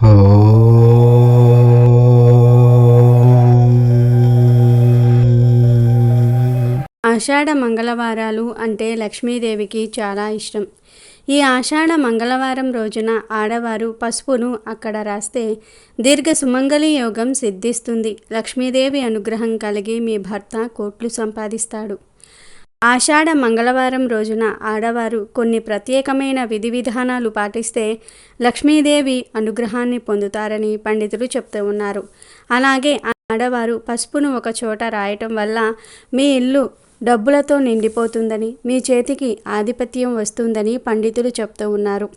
ఆషాఢ మంగళవారాలు అంటే లక్ష్మీదేవికి చాలా ఇష్టం. ఈ ఆషాఢ మంగళవారం రోజున ఆడవారు పసుపును అక్కడ రాస్తే దీర్ఘ సుమంగళి యోగం సిద్ధిస్తుంది. లక్ష్మీదేవి అనుగ్రహం కలిగి మీ భర్త కోట్లు సంపాదిస్తాడు. ఆషాఢ మంగళవారం రోజున ఆడవారు కొన్ని ప్రత్యేకమైన విధి విధానాలు పాటిస్తే లక్ష్మీదేవి అనుగ్రహాన్ని పొందుతారని పండితులు చెప్తూ ఉన్నారు. అలాగే ఆడవారు పసుపును ఒక చోట రాయటం వల్ల మీ ఇల్లు డబ్బులతో నిండిపోతుందని మీ చేతికి ఆధిపత్యం వస్తుందని పండితులు చెప్తూ ఉన్నారు.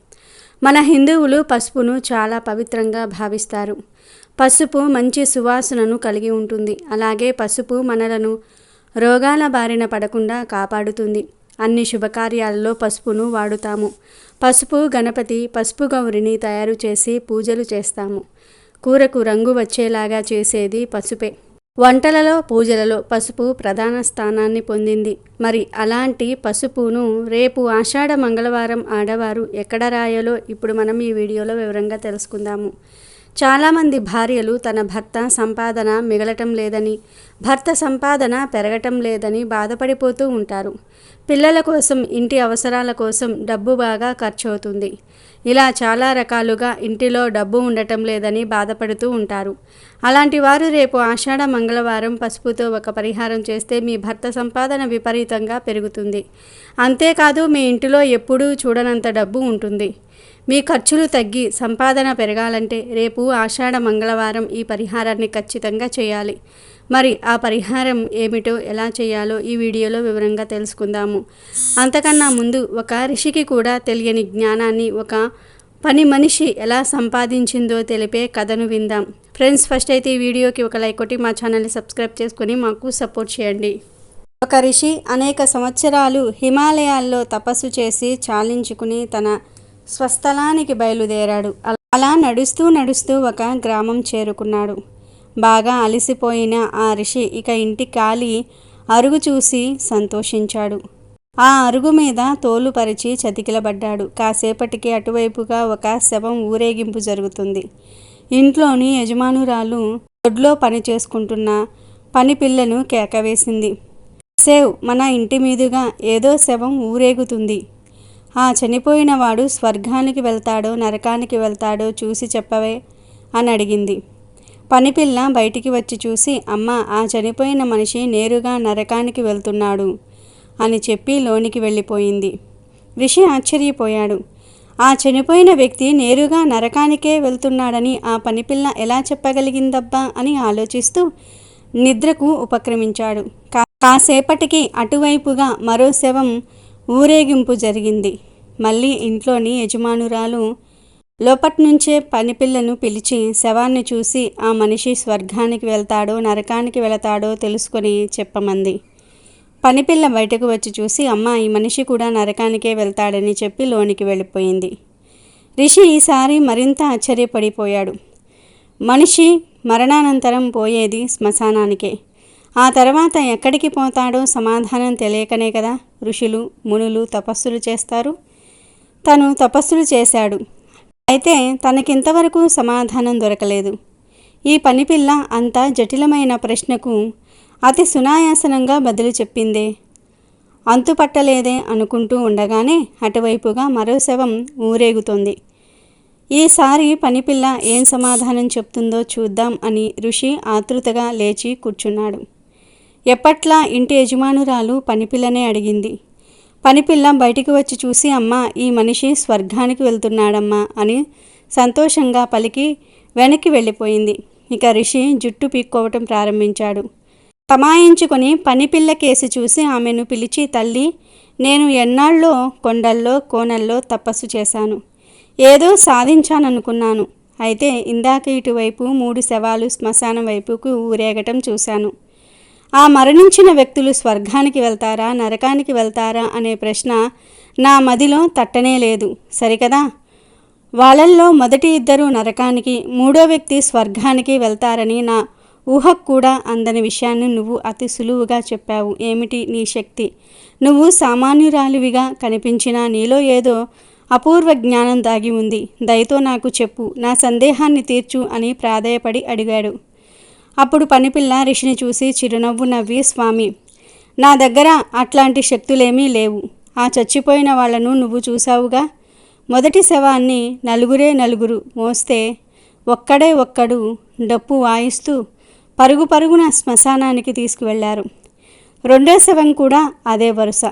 మన హిందువులు పసుపును చాలా పవిత్రంగా భావిస్తారు. పసుపు మంచి సువాసనను కలిగి ఉంటుంది. అలాగే పసుపు మనలను రోగాల బారిన పడకుండా కాపాడుతుంది. అన్ని శుభకార్యాలలో పసుపును వాడుతాము. పసుపు గణపతి పసుపు గౌరిని తయారు చేసి పూజలు చేస్తాము. కూరకు రంగు వచ్చేలాగా చేసేది పసుపే. వంటలలో పూజలలో పసుపు ప్రధాన స్థానాన్ని పొందింది. మరి అలాంటి పసుపును రేపు ఆషాఢ మంగళవారం ఆడవారు ఎక్కడ రాయాలో ఇప్పుడు మనం ఈ వీడియోలో వివరంగా తెలుసుకుందాము. చాలామంది భార్యలు తన భర్త సంపాదన మిగలటం లేదని భర్త సంపాదన పెరగటం లేదని బాధపడిపోతూ ఉంటారు. పిల్లల కోసం ఇంటి అవసరాల కోసం డబ్బు బాగా ఖర్చు అవుతుంది ఇలా చాలా రకాలుగా ఇంటిలో డబ్బు ఉండటం లేదని బాధపడుతూ ఉంటారు. అలాంటి వారు రేపు ఆషాఢ మంగళవారం పసుపుతో ఒక పరిహారం చేస్తే మీ భర్త సంపాదన విపరీతంగా పెరుగుతుంది. అంతేకాదు మీ ఇంటిలో ఎప్పుడూ చూడనంత డబ్బు ఉంటుంది. మీ ఖర్చులు తగ్గి సంపాదన పెరగాలంటే రేపు ఆషాఢ మంగళవారం ఈ పరిహారాన్ని ఖచ్చితంగా చేయాలి. మరి ఆ పరిహారం ఏమిటో ఎలా చేయాలో ఈ వీడియోలో వివరంగా తెలుసుకుందాము. అంతకన్నా ముందు ఒక ఋషికి కూడా తెలియని జ్ఞానాన్ని ఒక పని మనిషి ఎలా సంపాదించిందో తెలిపే కథను విందాం. ఫ్రెండ్స్ ఫస్ట్ అయితే ఈ వీడియోకి ఒక లైక్ కొట్టి మా ఛానల్ని సబ్స్క్రైబ్ చేసుకుని మాకు సపోర్ట్ చేయండి. ఒక ఋషి అనేక సంవత్సరాలు హిమాలయాల్లో తపస్సు చేసి చాలించుకుని తన స్వస్థలానికి బయలుదేరాడు. అలా నడుస్తూ నడుస్తూ ఒక గ్రామం చేరుకున్నాడు. బాగా అలసిపోయిన ఆ ఋషి ఇక ఇంటి కాలి అరుగు చూసి సంతోషించాడు. ఆ అరుగు మీద తోలుపరిచి చతికిలబడ్డాడు. కాసేపటికి అటువైపుగా ఒక శవం ఊరేగింపు జరుగుతుంది. ఇంట్లోని యజమానురాలు దొడ్లో పని చేసుకుంటున్న పని పిల్లను కేకవేసింది. సేవ్ మన ఇంటి మీదుగా ఏదో శవం ఊరేగుతుంది. ఆ చనిపోయిన వాడు స్వర్గానికి వెళ్తాడో నరకానికి వెళ్తాడో చూసి చెప్పవే అని అడిగింది. పనిపిల్ల బయటికి వచ్చి చూసి అమ్మ ఆ చనిపోయిన మనిషి నేరుగా నరకానికి వెళ్తున్నాడు అని చెప్పి లోనికి వెళ్ళిపోయింది. ఋషి ఆశ్చర్యపోయాడు. ఆ చనిపోయిన వ్యక్తి నేరుగా నరకానికే వెళ్తున్నాడని ఆ పనిపిల్ల ఎలా చెప్పగలిగిందబ్బా అని ఆలోచిస్తూ నిద్రకు ఉపక్రమించాడు. కాసేపటికి అటువైపుగా మరో శవం ఊరేగింపు జరిగింది. మళ్ళీ ఇంట్లోని యజమానురాలు లోపటి నుంచే పనిపిల్లను పిలిచి శవాన్ని చూసి ఆ మనిషి స్వర్గానికి వెళ్తాడో నరకానికి వెళతాడో తెలుసుకొని చెప్పమంది. పనిపిల్ల బయటకు వచ్చి చూసి అమ్మ ఈ మనిషి కూడా నరకానికే వెళ్తాడని చెప్పి లోనికి వెళ్ళిపోయింది. రిషి ఈసారి మరింత ఆశ్చర్యపడిపోయాడు. మనిషి మరణానంతరం పోయేది శ్మశానానికే. ఆ తర్వాత ఎక్కడికి పోతాడో సమాధానం తెలియకనే కదా ఋషులు మునులు తపస్సులు చేస్తారు. తను తపస్సులు చేశాడు. అయితే తనకింతవరకు సమాధానం దొరకలేదు. ఈ పనిపిల్ల అంత జటిలమైన ప్రశ్నకు అతి సునాయాసనంగా బదులు చెప్పిందే. అంతుపట్టలేదే అనుకుంటూ ఉండగానే అటువైపుగా మరో శవం ఊరేగుతోంది. ఈసారి పనిపిల్ల ఏం సమాధానం చెప్తుందో చూద్దాం అని ఋషి ఆతృతగా లేచి కూర్చున్నాడు. ఎప్పట్లా ఇంటి యజమానురాలు పనిపిల్లనే అడిగింది. పనిపిల్ల బయటికి వచ్చి చూసి అమ్మ ఈ మనిషి స్వర్గానికి వెళ్తున్నాడమ్మా అని సంతోషంగా పలికి వెనక్కి వెళ్ళిపోయింది. ఇక ఋషి జుట్టు పీక్కోవటం ప్రారంభించాడు. తమాయించుకొని పనిపిల్ల కేసి చూసి ఆమెను పిలిచి తల్లి నేను ఎన్నాళ్ళలో కొండల్లో కోనల్లో తపస్సు చేశాను. ఏదో సాధించాననుకున్నాను. అయితే ఇందాక ఇటువైపు మూడు శవాలు శ్మశానం వైపుకు ఊరేగటం చూశాను. ఆ మరణించిన వ్యక్తులు స్వర్గానికి వెళ్తారా నరకానికి వెళ్తారా అనే ప్రశ్న నా మదిలో తట్టనే లేదు. సరికదా? వాళ్ళల్లో మొదటి ఇద్దరు నరకానికి మూడో వ్యక్తి స్వర్గానికి వెళ్తారని నా ఊహకు కూడా అందని విషయాన్ని నువ్వు అతి సులువుగా చెప్పావు. ఏమిటి నీ శక్తి? నువ్వు సామాన్యురాలివిగా కనిపించినా నీలో ఏదో అపూర్వ జ్ఞానం దాగి ఉంది. దయతో నాకు చెప్పు నా సందేహాన్ని తీర్చు అని ప్రాధేయపడి అడిగాడు. అప్పుడు పనిపిల్ల రిషిని చూసి చిరునవ్వు నవ్వి స్వామి నా దగ్గర అట్లాంటి శక్తులేమీ లేవు. ఆ చచ్చిపోయిన వాళ్ళను నువ్వు చూసావుగా మొదటి శవాన్ని నలుగురే నలుగురు మోస్తే ఒక్కడే ఒక్కడు డప్పు వాయిస్తూ పరుగు పరుగున శ్మశానానికి తీసుకువెళ్ళారు. రెండో శవం కూడా అదే వరుస.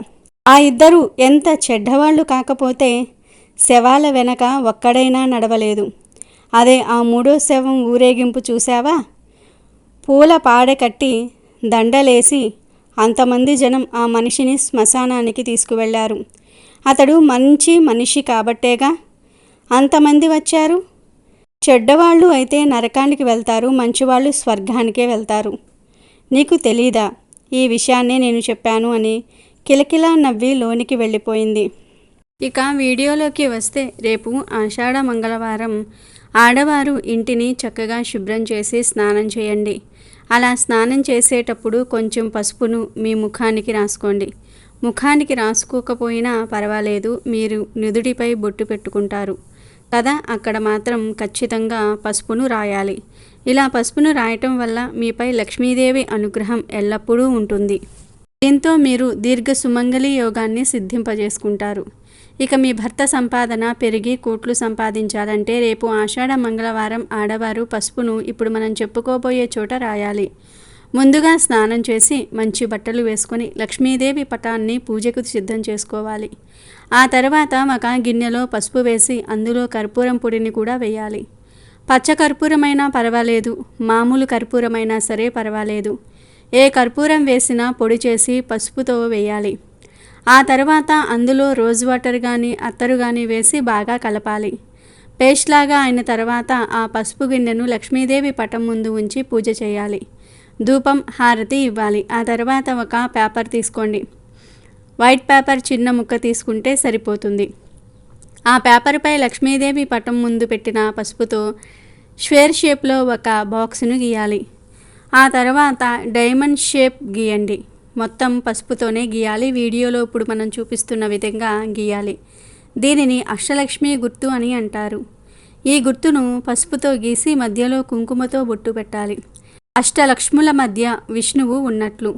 ఆ ఇద్దరు ఎంత చెడ్డవాళ్ళు కాకపోతే శవాల వెనక ఒక్కడైనా నడవలేదు. అదే ఆ మూడో శవం ఊరేగింపు చూశావా? పూల పాడె కట్టి దండలేసి అంతమంది జనం ఆ మనిషిని శ్మశానానికి తీసుకువెళ్ళారు అతడు మంచి మనిషి కాబట్టేగా అంతమంది వచ్చారు. చెడ్డవాళ్ళు అయితే నరకానికి వెళ్తారు మంచివాళ్ళు స్వర్గానికే వెళ్తారు. నీకు తెలీదా? ఈ విషయాన్నే నేను చెప్పాను అని కిలకిలా నవ్వి లోనికి వెళ్ళిపోయింది. ఇక వీడియోలోకి వస్తే రేపు ఆషాఢ మంగళవారం ఆడవారు ఇంటిని చక్కగా శుభ్రం చేసి స్నానం చేయండి. అలా స్నానం చేసేటప్పుడు కొంచెం పసుపును మీ ముఖానికి రాసుకోండి. ముఖానికి రాసుకోకపోయినా పర్వాలేదు మీరు నుదుటిపై బొట్టు పెట్టుకుంటారు. కదా అక్కడ మాత్రం ఖచ్చితంగా పసుపును రాయాలి. ఇలా పసుపును రాయటం వల్ల మీపై లక్ష్మీదేవి అనుగ్రహం ఎల్లప్పుడూ ఉంటుంది. దీంతో మీరు దీర్ఘ సుమంగళి యోగాన్ని సిద్ధింపజేసుకుంటారు. ఇక మీ భర్త సంపాదన పెరిగి కోట్లు సంపాదించాలంటే రేపు ఆషాఢ మంగళవారం ఆడవారు పసుపును ఇప్పుడు మనం చెప్పుకోబోయే చోట రాయాలి. ముందుగా స్నానం చేసి మంచి బట్టలు వేసుకొని లక్ష్మీదేవి పటాన్ని పూజకు సిద్ధం చేసుకోవాలి. ఆ తర్వాత ఒక గిన్నెలో పసుపు వేసి అందులో కర్పూరం పొడిని కూడా వేయాలి. పచ్చ కర్పూరమైనా పర్వాలేదు మామూలు కర్పూరమైనా సరే పర్వాలేదు. ఏ కర్పూరం వేసినా పొడి చేసి పసుపుతో వేయాలి. ఆ తర్వాత అందులో రోజ్ వాటర్ కానీ అత్తరు కానీ వేసి బాగా కలపాలి. పేస్ట్ లాగా అయిన తర్వాత ఆ పసుపు గిన్నెను లక్ష్మీదేవి పటం ముందు ఉంచి పూజ చేయాలి. ధూపం హారతి ఇవ్వాలి. ఆ తర్వాత ఒక పేపర్ తీసుకోండి. వైట్ పేపర్ చిన్న ముక్క తీసుకుంటే సరిపోతుంది. ఆ పేపర్పై లక్ష్మీదేవి పటం ముందు పెట్టిన పసుపుతో స్క్వేర్ షేప్లో ఒక బాక్స్ను గీయాలి. ఆ తర్వాత డైమండ్ షేప్ గీయండి. మొత్తం పసుపుతోనే గీయాలి. వీడియోలో ఇప్పుడు మనం చూపిస్తున్న విధంగా గీయాలి. దీనిని అష్టలక్ష్మి గుర్తు అని అంటారు. ఈ గుర్తును పసుపుతో గీసి మధ్యలో కుంకుమతో బొట్టు పెట్టాలి. అష్టలక్ష్ముల మధ్య విష్ణువు ఉన్నట్లు.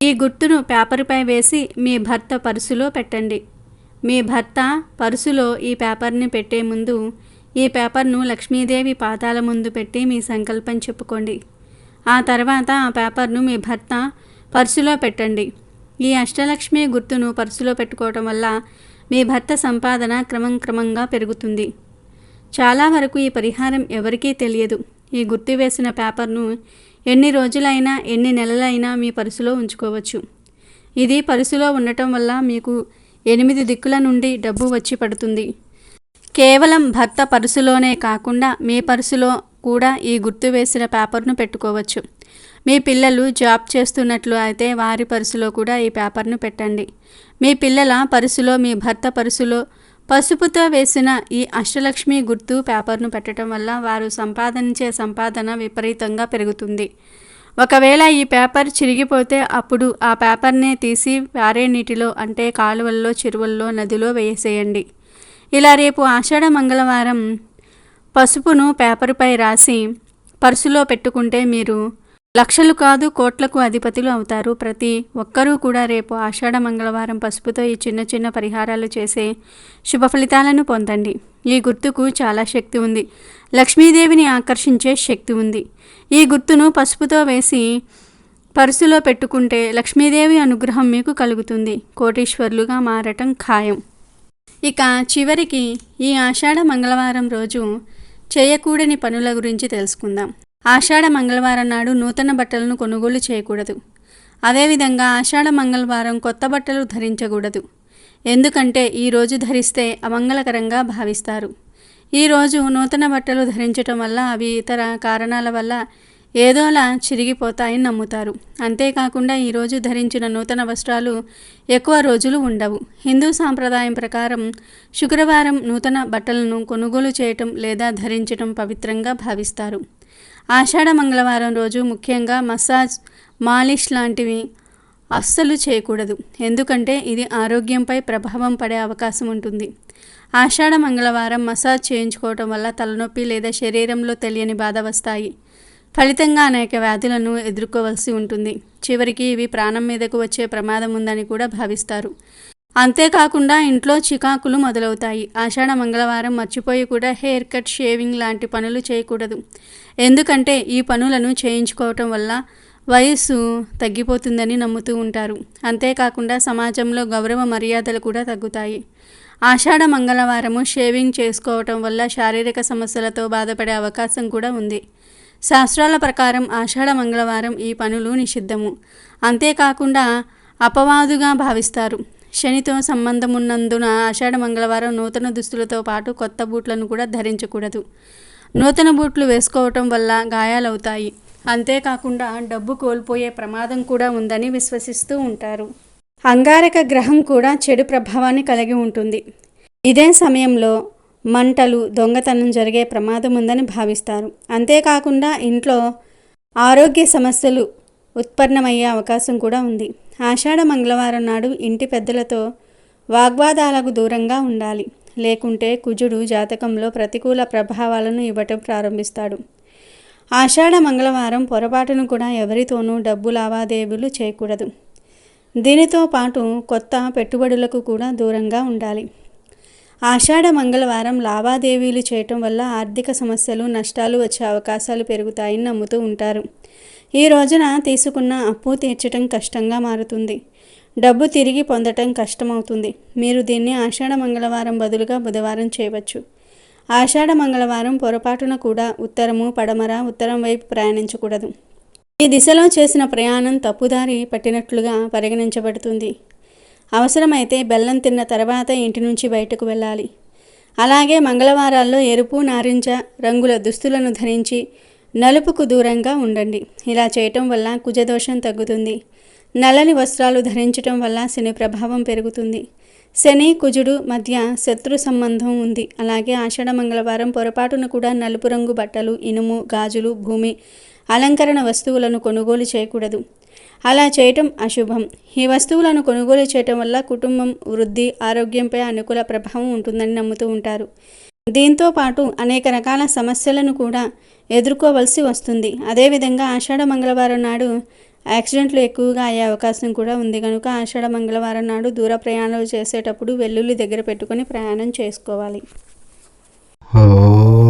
ఈ గుర్తును పేపర్పై వేసి మీ భర్త పరుసులో పెట్టండి. మీ భర్త పరుసులో ఈ పేపర్ని పెట్టే ముందు ఈ పేపర్ను లక్ష్మీదేవి పాదాల ముందు పెట్టి మీ సంకల్పం చెప్పుకోండి. ఆ తర్వాత ఆ పేపర్ను మీ భర్త పర్సులో పెట్టండి. ఈ అష్టలక్ష్మి గుర్తును పర్సులో పెట్టుకోవటం వల్ల మీ భర్త సంపాదన క్రమం క్రమంగా పెరుగుతుంది. చాలా వరకు ఈ పరిహారం ఎవరికీ తెలియదు. ఈ గుర్తు వేసిన పేపర్ను ఎన్ని రోజులైనా ఎన్ని నెలలైనా మీ పర్సులో ఉంచుకోవచ్చు. ఇది పర్సులో ఉండటం వల్ల మీకు ఎనిమిది దిక్కుల నుండి డబ్బు వచ్చి పడుతుంది. కేవలం భర్త పర్సులోనే కాకుండా మీ పర్సులో కూడా ఈ గుర్తు వేసిన పేపర్ను పెట్టుకోవచ్చు. మీ పిల్లలు జాబ్ చేస్తున్నట్లు అయితే వారి పర్సులో కూడా ఈ పేపర్ను పెట్టండి. మీ పిల్లల పర్సులో మీ భర్త పర్సులో పసుపుతో వేసిన ఈ అష్టలక్ష్మి గుర్తు పేపర్ను పెట్టడం వల్ల వారు సంపాదించే సంపాదన విపరీతంగా పెరుగుతుంది. ఒకవేళ ఈ పేపర్ చిరిగిపోతే అప్పుడు ఆ పేపర్నే తీసి వారే నీటిలో అంటే కాలువల్లో చెరువుల్లో నదిలో వేసేయండి. ఇలా రేపు ఆషాఢ మంగళవారం పసుపును పేపర్పై రాసి పర్సులో పెట్టుకుంటే మీరు లక్షలు కాదు కోట్లకు అధిపతులు అవుతారు. ప్రతి ఒక్కరూ కూడా రేపు ఆషాఢ మంగళవారం పసుపుతో ఈ చిన్న చిన్న పరిహారాలు చేసే శుభ ఫలితాలను పొందండి. ఈ గుర్తుకు చాలా శక్తి ఉంది. లక్ష్మీదేవిని ఆకర్షించే శక్తి ఉంది. ఈ గుర్తును పసుపుతో వేసి పర్సులో పెట్టుకుంటే లక్ష్మీదేవి అనుగ్రహం మీకు కలుగుతుంది. కోటీశ్వరులుగా మారటం ఖాయం. ఇక చివరికి ఈ ఆషాఢ మంగళవారం రోజు చేయకూడని పనుల గురించి తెలుసుకుందాం. ఆషాఢ మంగళవారం నాడు నూతన బట్టలను కొనుగోలు చేయకూడదు. అదేవిధంగా ఆషాఢ మంగళవారం కొత్త బట్టలు ధరించకూడదు. ఎందుకంటే ఈరోజు ధరిస్తే అమంగళకరంగా భావిస్తారు. ఈరోజు నూతన బట్టలు ధరించటం వల్ల అవి ఇతర కారణాల వల్ల ఏదోలా చిరిగిపోతాయని నమ్ముతారు. అంతేకాకుండా ఈరోజు ధరించిన నూతన వస్త్రాలు ఎక్కువ రోజులు ఉండవు. హిందూ సాంప్రదాయం ప్రకారం శుక్రవారం నూతన బట్టలను కొనుగోలు చేయటం లేదా ధరించటం పవిత్రంగా భావిస్తారు. ఆషాఢ మంగళవారం రోజు ముఖ్యంగా మసాజ్ మాలిష్ లాంటివి అస్సలు చేయకూడదు. ఎందుకంటే ఇది ఆరోగ్యంపై ప్రభావం పడే అవకాశం ఉంటుంది. ఆషాఢ మంగళవారం మసాజ్ చేయించుకోవటం వల్ల తలనొప్పి లేదా శరీరంలో తెలియని బాధ వస్తాయి. ఫలితంగా అనేక వ్యాధులను ఎదుర్కోవలసి ఉంటుంది. చివరికి ఇవి ప్రాణం మీదకు వచ్చే ప్రమాదం ఉందని కూడా భావిస్తారు. అంతేకాకుండా ఇంట్లో చికాకులు మొదలవుతాయి. ఆషాఢ మంగళవారం మర్చిపోయి కూడా హెయిర్ కట్ షేవింగ్ లాంటి పనులు చేయకూడదు. ఎందుకంటే ఈ పనులను చేయించుకోవటం వల్ల వయస్సు తగ్గిపోతుందని నమ్ముతూ ఉంటారు. అంతేకాకుండా సమాజంలో గౌరవ మర్యాదలు కూడా తగ్గుతాయి. ఆషాఢ మంగళవారము షేవింగ్ చేసుకోవటం వల్ల శారీరక సమస్యలతో బాధపడే అవకాశం కూడా ఉంది. శాస్త్రాల ప్రకారం ఆషాఢ మంగళవారం ఈ పనులు నిషిద్ధము. అంతేకాకుండా అపవాదుగా భావిస్తారు. శనితో సంబంధం ఉన్నందున ఆషాఢ మంగళవారం నూతన దుస్తులతో పాటు కొత్త బూట్లను కూడా ధరించకూడదు. నూతన బూట్లు వేసుకోవటం వల్ల గాయాలవుతాయి. అంతేకాకుండా డబ్బు కోల్పోయే ప్రమాదం కూడా ఉందని విశ్వసిస్తూ ఉంటారు. అంగారక గ్రహం కూడా చెడు ప్రభావాన్ని కలిగి ఉంటుంది. ఇదే సమయంలో మంటలు దొంగతనం జరిగే ప్రమాదం ఉందని భావిస్తారు. అంతేకాకుండా ఇంట్లో ఆరోగ్య సమస్యలు ఉత్పన్నమయ్యే అవకాశం కూడా ఉంది. ఆషాఢ మంగళవారం నాడు ఇంటి పెద్దలతో వాగ్వాదాలకు దూరంగా ఉండాలి. లేకుంటే కుజుడు జాతకంలో ప్రతికూల ప్రభావాలను ఇవ్వటం ప్రారంభిస్తాడు. ఆషాఢ మంగళవారం పొరపాటును కూడా ఎవరితోనూ డబ్బు లావాదేవీలు చేయకూడదు. దీనితో పాటు కొత్త పెట్టుబడులకు కూడా దూరంగా ఉండాలి. ఆషాఢ మంగళవారం లావాదేవీలు చేయటం వల్ల ఆర్థిక సమస్యలు నష్టాలు వచ్చే అవకాశాలు పెరుగుతాయని నమ్ముతూ ఉంటారు. ఈ రోజున తీసుకున్న అప్పు తీర్చటం కష్టంగా మారుతుంది. డబ్బు తిరిగి పొందటం కష్టమవుతుంది. మీరు దీన్ని ఆషాఢ మంగళవారం బదులుగా బుధవారం చేయవచ్చు. ఆషాఢ మంగళవారం పొరపాటున కూడా ఉత్తరము పడమర ఉత్తరం వైపు ప్రయాణించకూడదు. ఈ దిశలో చేసిన ప్రయాణం తప్పుదారి పట్టినట్లుగా పరిగణించబడుతుంది. అవసరమైతే బెల్లం తిన్న తర్వాత ఇంటి నుంచి బయటకు వెళ్ళాలి. అలాగే మంగళవారాల్లో ఎరుపు నారింజ రంగుల దుస్తులను ధరించి నలుపుకు దూరంగా ఉండండి. ఇలా చేయటం వల్ల కుజదోషం తగ్గుతుంది. నల్లని వస్త్రాలు ధరించటం వల్ల శని ప్రభావం పెరుగుతుంది. శని కుజుడు మధ్య శత్రు సంబంధం ఉంది. అలాగే ఆషాఢ మంగళవారం పొరపాటున కూడా నలుపు రంగు బట్టలు ఇనుము గాజులు భూమి అలంకరణ వస్తువులను కొనుగోలు చేయకూడదు. అలా చేయటం అశుభం. ఈ వస్తువులను కొనుగోలు చేయటం వల్ల కుటుంబం వృద్ధి ఆరోగ్యంపై అనుకూల ప్రభావం ఉంటుందని నమ్ముతూ ఉంటారు. దీంతో పాటు అనేక రకాల సమస్యలను కూడా ఎదుర్కోవలసి వస్తుంది. అదేవిధంగా ఆషాఢ మంగళవారం నాడు యాక్సిడెంట్లు ఎక్కువగా అయ్యే అవకాశం కూడా ఉంది. కనుక ఆషాఢ మంగళవారం నాడు దూర ప్రయాణాలు చేసేటప్పుడు వెల్లుల్లి దగ్గర పెట్టుకొని ప్రయాణం చేసుకోవాలి. ఓ